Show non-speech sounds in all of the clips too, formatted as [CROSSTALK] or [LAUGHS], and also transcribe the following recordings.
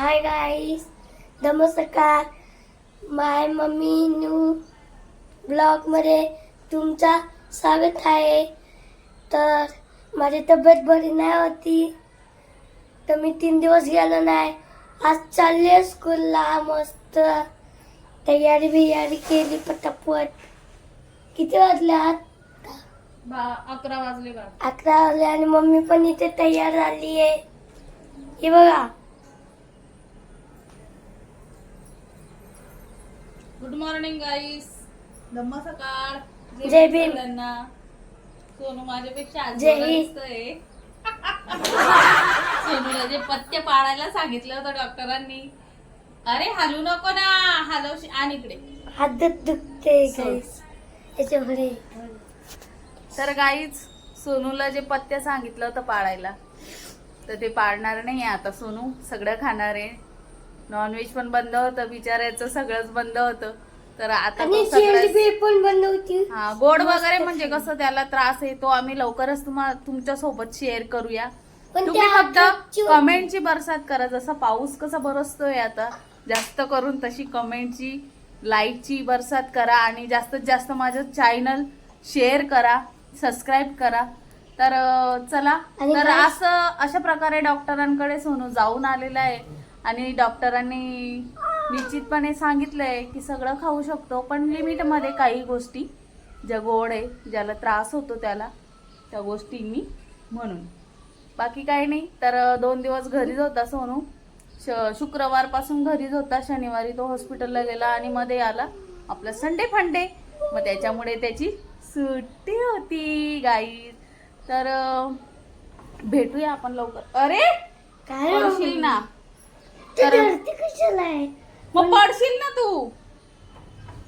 Hi guys नमस्कार. माय mummy new ब्लॉगमध्ये तुमचा स्वागत आहे. तर माझी तब्येत बरी नाही होती. तर मी तीन दिवस गेलो नाही. आज चालले स्कूलला मस्त तयारी बियारी केली पटापट. किती वाजले आत बा अकरा वाजले अकरा वाजले आणि मम्मी पण इथे तयार झाली आहे हे बघा. गुड मॉर्निंग गाईस धम्म सकाळ जय भीम. सगळ्यांना. सोनू माझ्यापेक्षा आज जय बरं हिंद. दिसतोय. [LAUGHS] सोनूला जे पथ्य पाळायला सांगितलं होतं डॉक्टरांनी अरे हलू नको ना हलवशी आणि इकडे हात दुख दुखते. गाईस याच्याकडे तर गाईच सोनूला जे पथ्य सांगितलं होतं पाळायला तर ते पाळणार नाही आता सोनू सगळं खाणार आहे नॉनव्हेज पण बंद होतं बिचारायचं सगळंच बंद होतं. तर आता तो पण बनवती हा गोड वगैरे म्हणजे कसं त्याला त्रास आहे तो आम्ही लवकरच तुम्हाला तुमच्यासोबत शेअर करूया. पण तुम्ही त्या फक्त कमेंटची बरसात करा जसा पाऊस कसा बरसतोय आता जास्त करून तशी कमेंटची लाईकची बरसात करा आणि जास्तीत जास्त माझं चॅनल शेअर करा सबस्क्राईब करा. तर अं, चला. आणि तर असं अशा प्रकारे डॉक्टरांकडे सोनू जाऊन आलेला आहे. आणि डॉक्टरांनी निश्चितपणे सांगितलंय की सगळं खाऊ शकतो पण लिमिटमध्ये काही गोष्टी ज्या गोड आहे ज्याला त्रास होतो त्याला त्या गोष्टींनी म्हणून. बाकी काही नाही तर दोन दिवस घरीच होता सोनू. श शुक्रवारपासून घरीच होता शनिवारी तो हॉस्पिटलला गेला आणि मध्ये आला आपला संडे फंडे. मग त्याच्यामुळे त्याची सुट्टी होती गाई तर भेटूया आपण लवकर. अरे! काय पडशील ना धरती कशाला आहे? मग पडशील ना तू.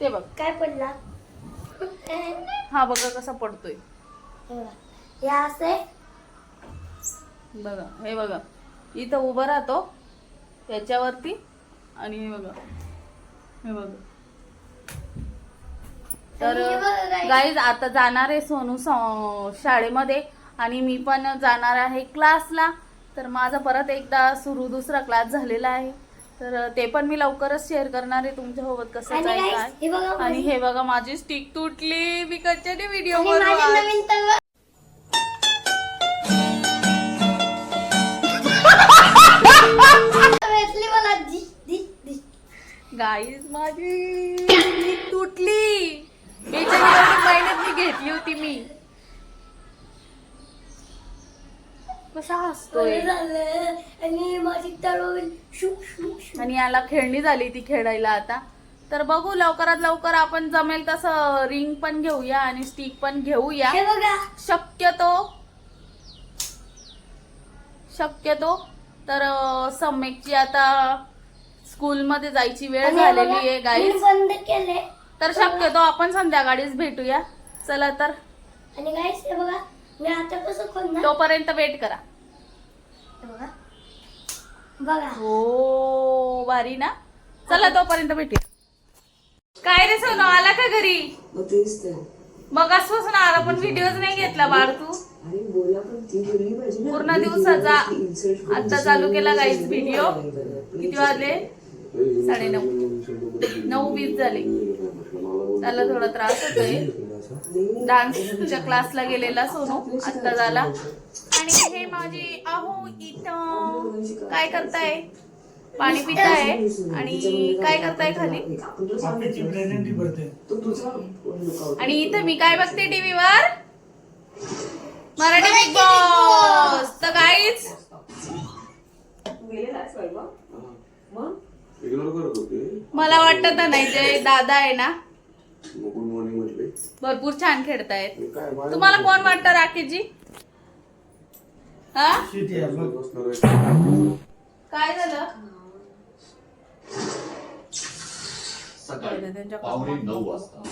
ते बघ. काय पडला? हा बघा कसा पडतोय. बघा. असं बघा हे बघा. इथं उभं राहतो. त्याच्यावरती आणि हे बघा. हे बघा. तर आणि हे बघा guys. गाईज आता जाणार आहे सोनू स- शाळेमध्ये. आणि मी पण जाणार आहे क्लासला तर माझा परत एकदा सुरू दुसरा क्लास झालेला आहे. तर ते पण मी लवकरच शेअर करणार आहे तुमच्यासोबत कसं काय आणि हे बघा माझी स्टिक तुटली. मी कच्च्याने व्हिडिओ गाईज माझी तुटली. याच्या मी घेतली होती मी. कसा हसतोय झालं. आणि माझी आणि याला खेळणी झाली ती खेळायला आता. तर बघू लवकरात लवकर आपण जमेल तसं रिंग पण घेऊया आणि स्टिक पण घेऊया. हे बघा. शक्यतो शक्यतो तर अं, सम्यकची आता स्कूलमध्ये जायची वेळ आणि हे झालेली बघा, आहे मी गाईज बंद केले तर शक्यतो आपण संध्याकाळीच भेटूया. चला तर. आणि गाईस हे बघा मी आता कसं खोलणार? तोपर्यंत वेट करा. हे बघा. बघा हो भारी ना? चला तोपर्यंत भेटूया. काय रे सोनू आला का घरी? मग तेच तर. मग आला पण व्हिडिओच नाही घेतला बाळ तू. आणि बोला पण ती बोलली पाहिजे ना पूर्ण दिवसाचा दोघांची insult करून आता दुसऱ्या चालू केला मुलाला व्हिडिओ नाही. किती वाजले? साडेनऊ. नऊ वीस झाले. त्याला थोडा त्रास होतोय. डान्सच्या क्लासला गेलेला सोनू. आत्ता झाला. आणि हे माझी अहो इथं काय करताय? पाणी पिताय आणि काय करताय खाली. आणि इथं मी काय बघते टीव्हीवर? मराठी बिग बॉस तर काहीच तू गेलेलास बाबा? मग इग्नोर करत होते मला वाटतं तर नाही जे दादा आहे ना गुड मॉर्निंग म्हटले? भरपूर छान खेळतायत. तुम्हाला कोण वाटतं राकेशजी? हा. काय झालं? सकाळी पावणे नऊ वाजता.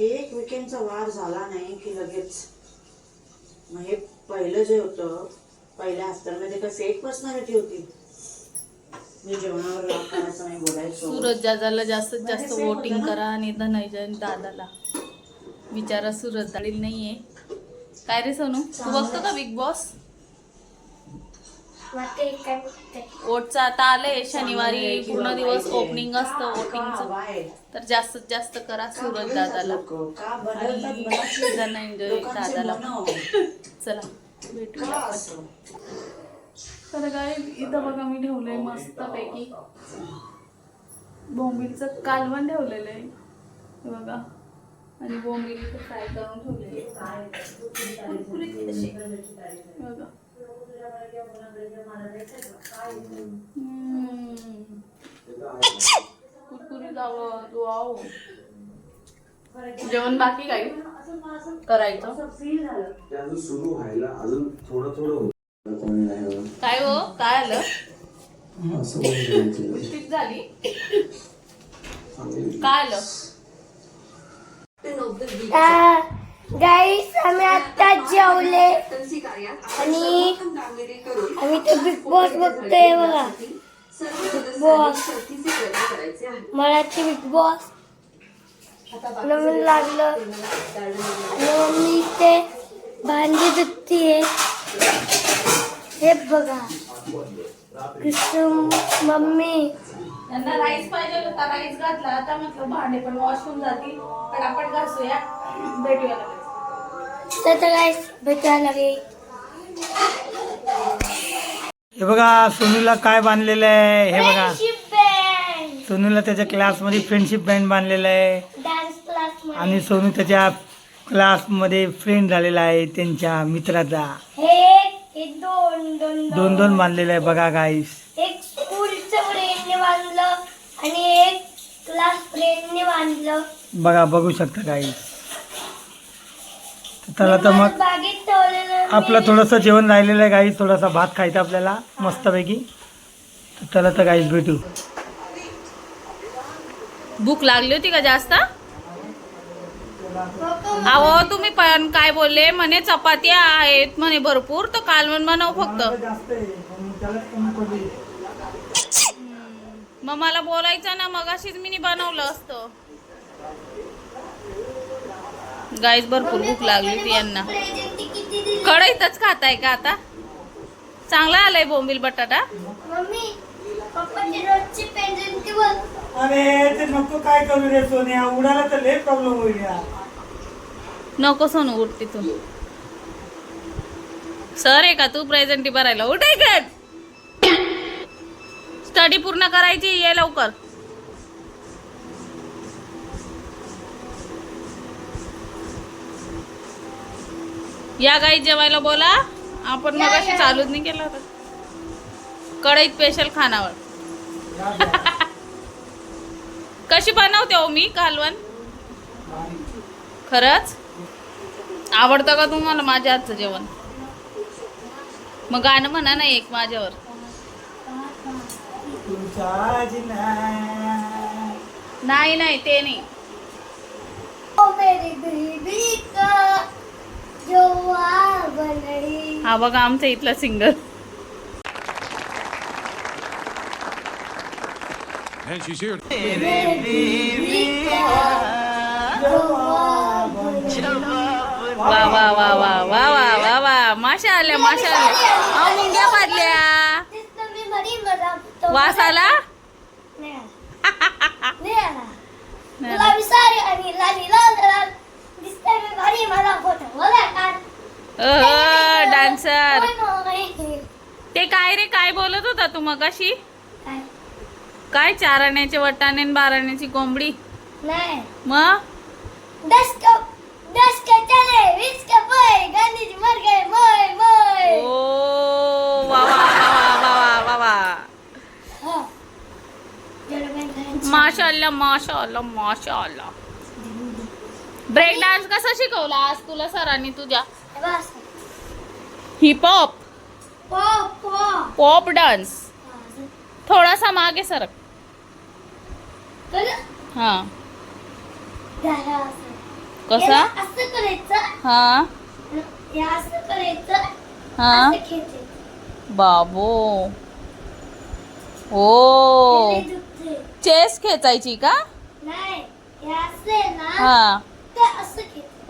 एक विकेंडचा वार झाला नाही की लगेच. मग हे पहिलं जे होतं पहिल्या हफ्त्यामध्ये काय फेक पर्सनॅलिटी होती मी जेवणावर राग करायचं नाही बोलायचो सूरज जाजाला जास्तीत जास्त वोटिंग करा आणि धनंजय दादाला. बिचारा सूरज दाडील नाहीये. काय रे सोनू? तू बघतो का बिग बॉस वाटते काय बघते ओटचं आता आलंय शनिवारी पूर्ण दिवस ओपनिंग असतं वोटिंगचं तर जास्तीत जास्त करा सूरज दादाला. लोकांचे दादाला. [LAUGHS] चला भेटूया. असं? तर काय इथं बघा मी ठेवलंय मस्त पैकी बोंबीलचं कालवण ठेवलेलं आहे. बघा. आणि बोंबील इथं फ्राय करून ठेवलेली बघा. कुरकुरीत आवाज. वाव. जेवण बाकी काही करायचं? अजून सुरू व्हायला अजून थोडं थोडं कोणी नाही. काय हो? काय आलं? हा, असं. उलटीच झाली. चांगली. काय आलं? गाईस आम्ही आता जेवले. आणि आम्ही तो बिग बॉस बघतोय बघा. बॉस मराठी बिग बॉस नवीन लागलं. आणि मम्मी ते भांडी धुतीये. हे बघा. कृष्ण मम्मी. त्यांना राईस पाहिजे होता राईस घातला आता म्हटलं भांडे पण वॉश होऊन जातील. पटापट घासूया. भेटूया लगेच. तर हे बघा सोनूला काय बांधलेलं आहे? हे बघा. सोनूला त्याच्या क्लासमध्ये फ्रेंडशिप बँड बांधलेलं आहे. डान्स क्लास आणि सोनू त्याच्या क्लासमध्ये फ्रेंड झालेला आहे त्यांच्या मित्राचा. हे दोन दोन दोन. दोन बांधलेलं आहे. बघा गाईस एक स्कूलचं फ्रेंडने बांधलं आणि एक क्लास फ्रेंडने बांधलं. बघा बघू शकता गाईस चला तर मग बागेत ठेवलेलं आपलं थोडंसं जेवण राहिलेलं आहे गाईस थोडासा भात खायचा आपल्याला मस्तपैकी. तर चला तर गाईस भेटू. भूक लागली होती का जास्त? अहो तुम्ही पण काय बोलले? म्हणे चपात्या आहेत म्हणे भरपूर तर कालवण बनव फक्त. मग मला बोलायचं ना मग अशीच मी बनवलं असतं. गाईस भरपूर भूक लागली होती यांना. कढईतच खाताय का आता? चांगला आलाय बोंबील बटाटा? अरे ते नको काय करू रे सोन्या. उडाला तर लय प्रॉब्लेम होईल यार. नको सोनू उठ तिथून. सर आहे का तू प्रेझेंटी भरायला? उठ इकडे. स्टडी पूर्ण करायची ये लवकर. या गाई जेवायला बोला. आपण मग अशी चालूच नाही केलं होतं. कढईत स्पेशल खानावर [LAUGHS] कशी बनवते हो मी कालवण? खरंच? आवडतं का तुम्हाला माझ्या हातचं जेवण? मग गाणं म्हणा ना एक माझ्यावर. नाही नाही ते नाही. ओ मेरी बेबी का जो आ बनडी हा बघा आमचा इथला सिंगर. And she's here. वा वा वा वा वा वा वा वा माशा आल्या माशा आल्या. अहो मुंग्या पाडल्या वास आला? डान्सर. मग. ते काय रे काय बोलत होता तू मग अशी काय? चार आण्याचे वटाणे आणि बारा आण्याची कोंबडी मग? माशाल्ला माशाल्ला माशाल्ला ब्रेक डान्स कसा शिकवला आज तुला सरांनी तुझ्या? हिपॉप पॉप डान्स थोडासा मागे सर. हा. कसा? हा. हा. बाबो. हो चेस खेचायची का? हा.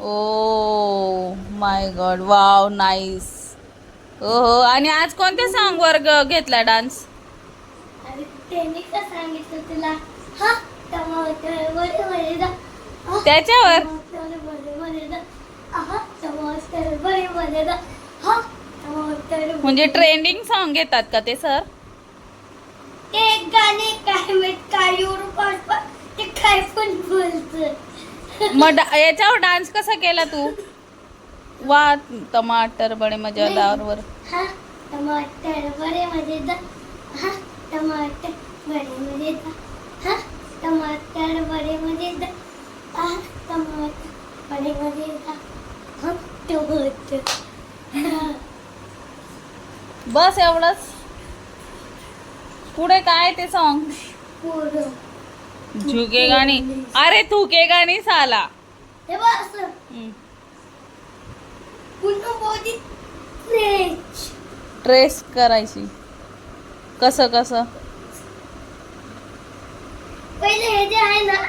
Oh my God wow nice ओ हो आणि आज कोणत्या सांग वर्ग घेतला डान्स त्याच्यावर? म्हणजे ट्रेंडिंग सॉन्ग घेतात का ते सर ते गाणे काय काय ते पण बोलत. मग याच्यावर डान्स कसा केला तू? वा टमाटर बडे मजेदार वर हा टमाटर बरे मजेदार. हा टमाटर बरे मजेदार. हा टमाटर बरे मजेदार. हा टमाटर बरे मजेदार. हा [LAUGHS] बस एवढंच. पुढे काय ते सॉन्ग पोरं झुके गाणी. अरे थुके गाणी साला. ट्रेस करायची. कसं कसं? पहिले हे जे आहे ना.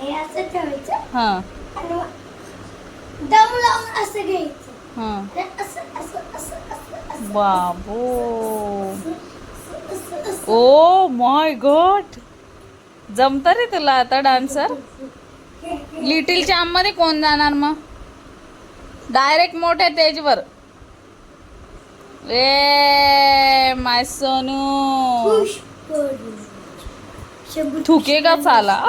हे असं ठेवायचं. हा. दम लावून असं घ्यायचं. हा. असं असं असं असं बाबो. Oh my god. जमत रे तुला आता डान्सर? लिटिल चॅम्पमध्ये कोण जाणार मग? डायरेक्ट मोठ्या स्टेजवर. ए माय सोनू. थुके का साला? [LAUGHS]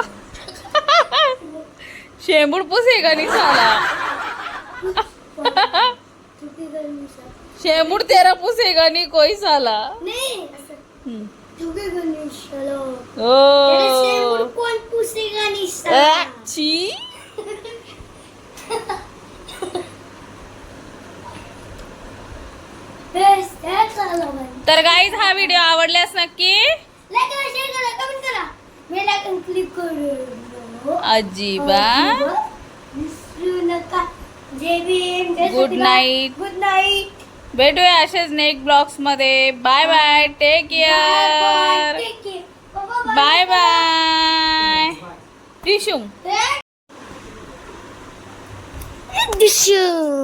शेंबूड पुसे का नाही साला? शेंबूड तेरा पुसेगा नहीं कोई साला. नाही. ओ. कोण पुसेगा साला. बाई. तर गाईज हा व्हिडिओ आवडल्यास नक्की लाईक करा शेअर करा कमेंट करा. बेल आयकॉन क्लिक करू अजिबात. विसरू नका. सतीराम. night. गुड नाईट भेटूया असेच next ब्लॉग्समध्ये. Bye bye take care bye bye tissue Dishu